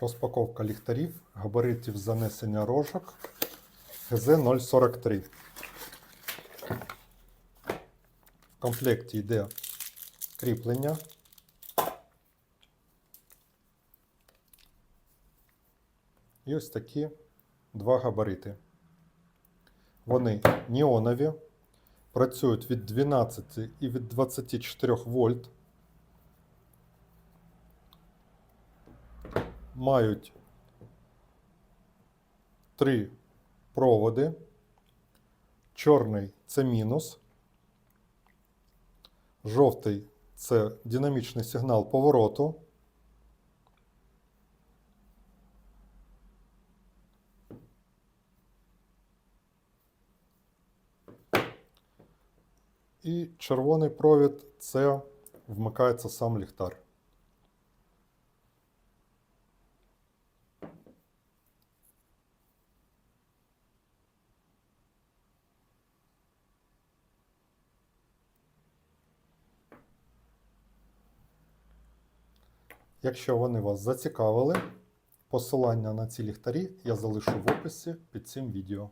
Розпаковка ліхтарів, габаритів занесення рожок ГЗ-043. В комплекті йде кріплення. І ось такі два габарити. Вони неонові, працюють від 12 і від 24 вольт. Мають три проводи. Чорний це мінус. Жовтий це динамічний сигнал повороту. І червоний провід це вмикається сам ліхтар. Якщо вони вас зацікавили, посилання на ці ліхтарі я залишу в описі під цим відео.